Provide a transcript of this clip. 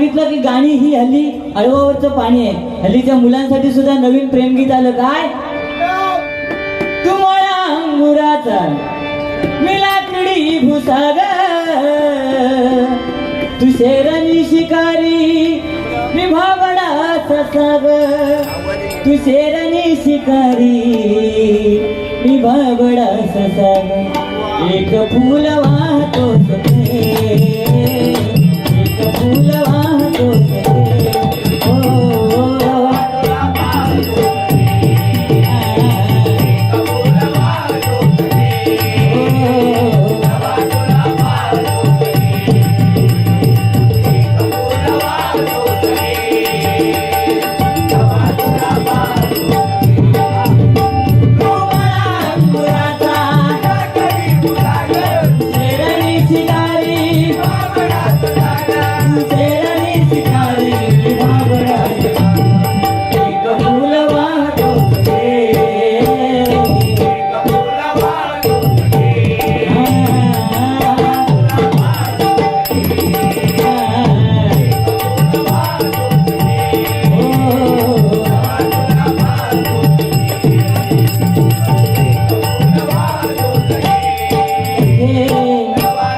सांगितलं की गाणी ही हल्ली अळवावरचं पाणी आहे. हल्लीच्या मुलांसाठी सुद्धा नवीन प्रेमगीत आलं काय? तुम्हाला अंगुराचा मिलाकडी भुसाग तू शेरानी शिकारी मी भाबडा ससाग तू शेरानी शिकारी मी भावडा ससाग एक फुल वाहतो सते Amém.